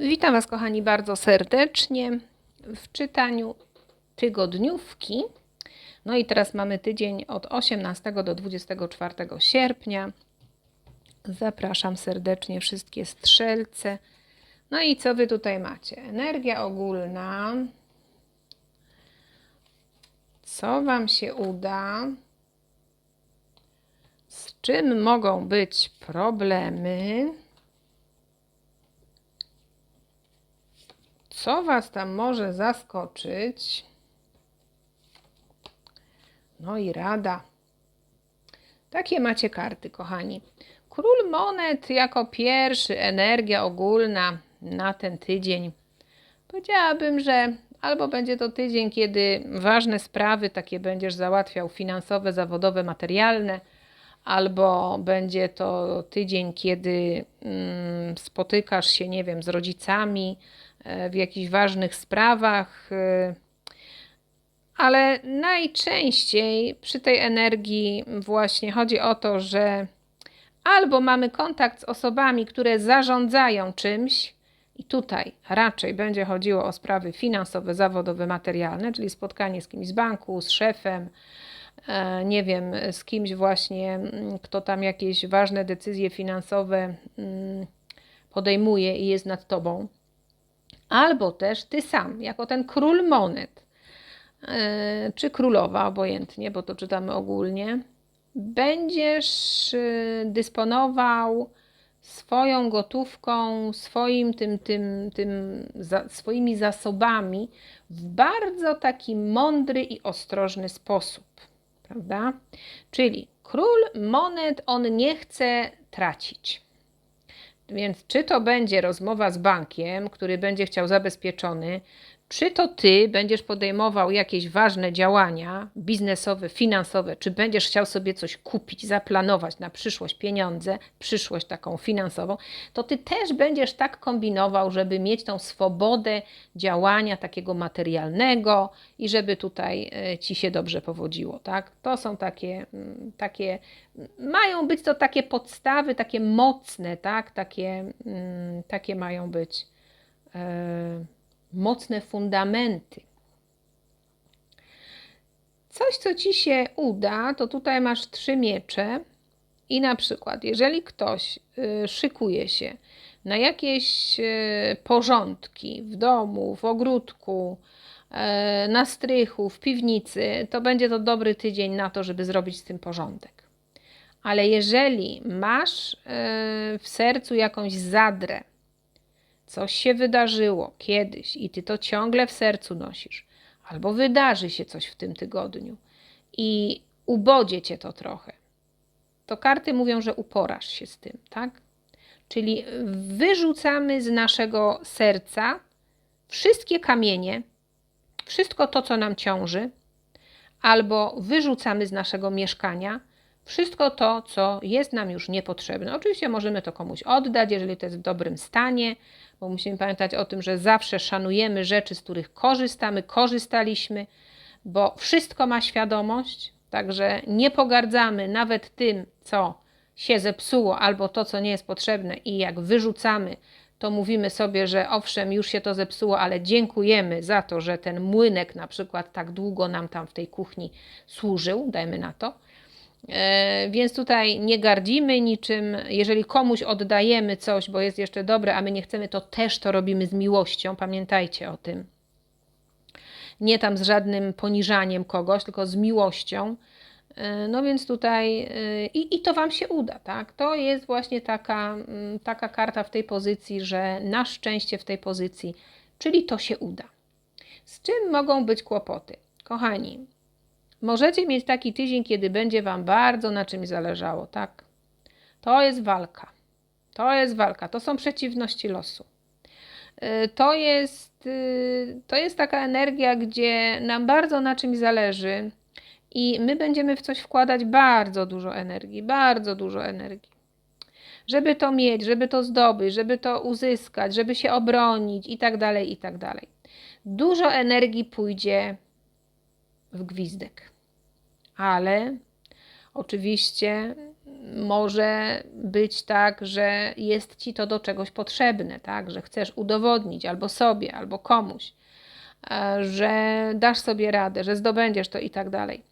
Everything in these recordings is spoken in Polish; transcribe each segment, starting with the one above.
Witam Was, kochani, bardzo serdecznie w czytaniu tygodniówki. No i teraz mamy tydzień od 18 do 24 sierpnia. Zapraszam serdecznie wszystkie strzelce. No i co Wy tutaj macie? Energia ogólna. Co Wam się uda? Z czym mogą być problemy? Co Was tam może zaskoczyć? No i rada. Takie macie karty, kochani. Król monet jako pierwszy, energia ogólna na ten tydzień. Powiedziałabym, że albo będzie to tydzień, kiedy ważne sprawy takie będziesz załatwiał finansowe, zawodowe, materialne, albo będzie to tydzień, kiedy mm, spotykasz się, nie wiem, z rodzicami w jakichś ważnych sprawach. e, ale najczęściej przy tej energii właśnie chodzi o to, że albo mamy kontakt z osobami, które zarządzają czymś, i tutaj raczej będzie chodziło o sprawy finansowe, zawodowe, materialne, czyli spotkanie z kimś z banku, z szefem, e, nie wiem, z kimś właśnie, kto tam jakieś ważne decyzje finansowe podejmuje i jest nad tobą. Albo też ty sam, jako ten król monet, e, czy królowa, obojętnie, bo to czytamy ogólnie, będziesz y, dysponował swoją gotówką, swoim tym, tym, tym, za, swoimi zasobami w bardzo taki mądry i ostrożny sposób, prawda? Czyli król monet, on nie chce tracić. Więc czy to będzie rozmowa z bankiem, który będzie chciał zabezpieczony, czy to ty będziesz podejmował jakieś ważne działania biznesowe, finansowe, czy będziesz chciał sobie coś kupić, zaplanować na przyszłość pieniądze, przyszłość taką finansową, to ty też będziesz tak kombinował, żeby mieć tą swobodę działania takiego materialnego i żeby tutaj e, ci się dobrze powodziło, tak? To są takie, mm, takie mają być to takie podstawy, takie mocne, tak? Takie, mm, takie mają być. Mocne fundamenty. Coś, co ci się uda, to tutaj masz trzy miecze, i na przykład, jeżeli ktoś y, szykuje się na jakieś y, porządki w domu, w ogródku, y, na strychu, w piwnicy, to będzie to dobry tydzień na to, żeby zrobić z tym porządek. Ale jeżeli masz w sercu jakąś zadrę, coś się wydarzyło kiedyś i ty to ciągle w sercu nosisz, albo wydarzy się coś w tym tygodniu i ubodzie cię to trochę, to karty mówią, że uporasz się z tym, tak? Czyli wyrzucamy z naszego serca wszystkie kamienie, wszystko to, co nam ciąży, albo wyrzucamy z naszego mieszkania wszystko to, co jest nam już niepotrzebne. Oczywiście możemy to komuś oddać, jeżeli to jest w dobrym stanie, bo musimy pamiętać o tym, że zawsze szanujemy rzeczy, z których korzystamy, korzystaliśmy, bo wszystko ma świadomość, także nie pogardzamy nawet tym, co się zepsuło, albo to, co nie jest potrzebne, i jak wyrzucamy, to mówimy sobie, że owszem, już się to zepsuło, ale dziękujemy za to, że ten młynek na przykład tak długo nam tam w tej kuchni służył, dajmy na to. E, Więc tutaj nie gardzimy niczym. Jeżeli komuś oddajemy coś, bo jest jeszcze dobre, a my nie chcemy, to też to robimy z miłością. Pamiętajcie o tym. Nie tam z żadnym poniżaniem kogoś, tylko z miłością. E, No więc tutaj e, i, i to Wam się uda, tak? To jest właśnie taka, mm, taka karta w tej pozycji, że na szczęście w tej pozycji, czyli to się uda. Z czym mogą być kłopoty? Kochani, Możecie mieć taki tydzień, kiedy będzie Wam bardzo na czymś zależało, tak? To jest walka. To jest walka. To są przeciwności losu. Y, To jest, y, to jest taka energia, gdzie nam bardzo na czymś zależy i my będziemy w coś wkładać bardzo dużo energii, bardzo dużo energii. Żeby to mieć, żeby to zdobyć, żeby to uzyskać, żeby się obronić i tak dalej, i tak dalej. Dużo energii pójdzie w gwizdek. Ale oczywiście może być tak, że jest ci to do czegoś potrzebne, tak? Że chcesz udowodnić albo sobie, albo komuś, e, że dasz sobie radę, że zdobędziesz to i tak dalej.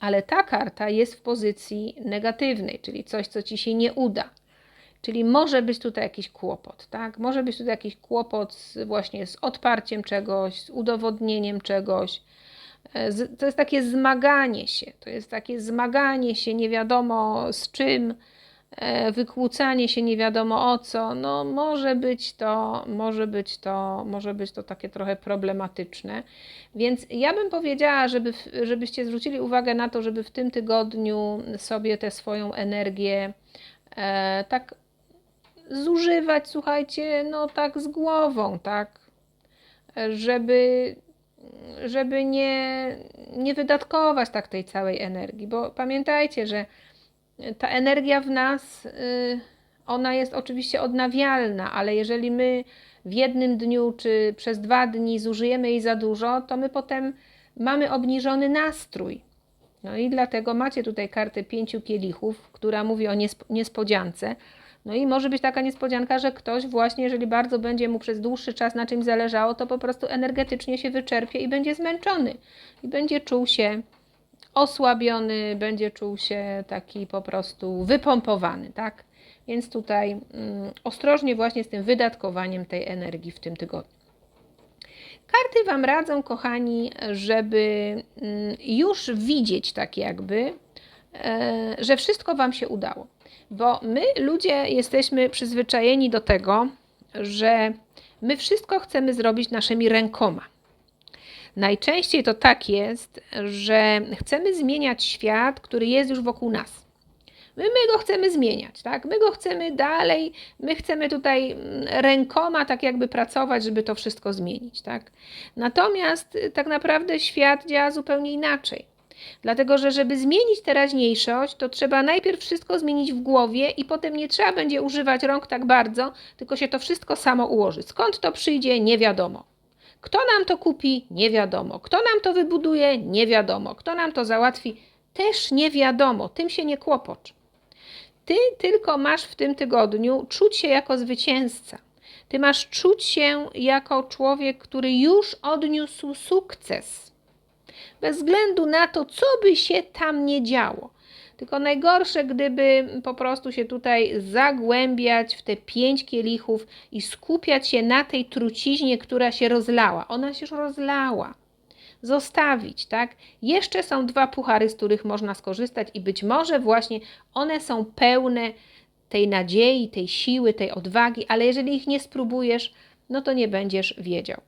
Ale ta karta jest w pozycji negatywnej, czyli coś, co ci się nie uda. Czyli może być tutaj jakiś kłopot, tak? Może być tutaj jakiś kłopot z, właśnie z odparciem czegoś, z udowodnieniem czegoś. E, To jest takie zmaganie się, to jest takie zmaganie się nie wiadomo z czym, e, wykłócanie się nie wiadomo o co. No może być to, może być to, może być to takie trochę problematyczne. Więc ja bym powiedziała, żeby, żebyście zwrócili uwagę na to, żeby w tym tygodniu sobie tę swoją energię e, tak zużywać, słuchajcie, no tak z głową, tak, żeby, żeby nie, nie wydatkować tak tej całej energii, bo pamiętajcie, że ta energia w nas, y, ona jest oczywiście odnawialna, ale jeżeli my w jednym dniu czy przez dwa dni zużyjemy jej za dużo, to my potem mamy obniżony nastrój. No i dlatego macie tutaj kartę pięciu kielichów, która mówi o niesp- niespodziance. No i może być taka niespodzianka, że ktoś właśnie, jeżeli bardzo będzie mu przez dłuższy czas na czymś zależało, to po prostu energetycznie się wyczerpie i będzie zmęczony. I będzie czuł się osłabiony, będzie czuł się taki po prostu wypompowany, tak? Więc tutaj mm, ostrożnie właśnie z tym wydatkowaniem tej energii w tym tygodniu. Karty Wam radzą, kochani, żeby mm, już widzieć tak jakby, e, że wszystko Wam się udało. Bo my, ludzie, jesteśmy przyzwyczajeni do tego, że my wszystko chcemy zrobić naszymi rękoma. Najczęściej to tak jest, że chcemy zmieniać świat, który jest już wokół nas. My, my go chcemy zmieniać, tak? My go chcemy dalej, my chcemy tutaj mm, rękoma tak jakby pracować, żeby to wszystko zmienić, tak? Natomiast y, tak naprawdę świat działa zupełnie inaczej. Dlatego, że żeby zmienić teraźniejszość, to trzeba najpierw wszystko zmienić w głowie i potem nie trzeba będzie używać rąk tak bardzo, tylko się to wszystko samo ułoży. Skąd to przyjdzie, nie wiadomo. Kto nam to kupi, nie wiadomo. Kto nam to wybuduje, nie wiadomo. Kto nam to załatwi, też nie wiadomo. Tym się nie kłopocz. Ty tylko masz w tym tygodniu czuć się jako zwycięzca. Ty masz czuć się jako człowiek, który już odniósł sukces. Bez względu na to, co by się tam nie działo. Tylko najgorsze, gdyby po prostu się tutaj zagłębiać w te pięć kielichów i skupiać się na tej truciźnie, która się rozlała. Ona się już rozlała. Zostawić, tak? Jeszcze są dwa puchary, z których można skorzystać, i być może właśnie one są pełne tej nadziei, tej siły, tej odwagi, ale jeżeli ich nie spróbujesz, no to nie będziesz wiedział.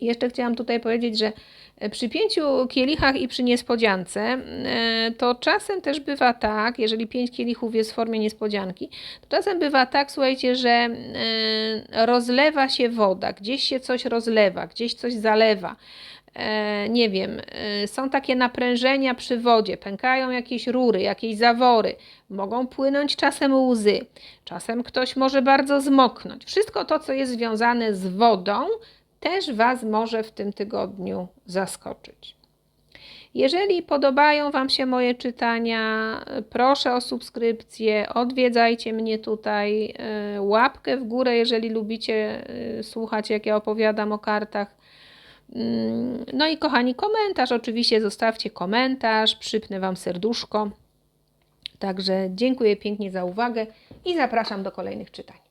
Jeszcze chciałam tutaj powiedzieć, że e, przy pięciu kielichach i przy niespodziance, e, to czasem też bywa tak, jeżeli pięć kielichów jest w formie niespodzianki, to czasem bywa tak, słuchajcie, że e, rozlewa się woda, gdzieś się coś rozlewa, gdzieś coś zalewa. Nie wiem, są takie naprężenia przy wodzie, pękają jakieś rury, jakieś zawory, mogą płynąć czasem łzy, czasem ktoś może bardzo zmoknąć. Wszystko to, co jest związane z wodą, też Was może w tym tygodniu zaskoczyć. Jeżeli podobają Wam się moje czytania, proszę o subskrypcję, odwiedzajcie mnie tutaj, e, łapkę w górę, jeżeli lubicie e, słuchać, jak ja opowiadam o kartach. Mm, No i kochani, komentarz, oczywiście zostawcie komentarz, przypnę Wam serduszko. Także dziękuję pięknie za uwagę i zapraszam do kolejnych czytań.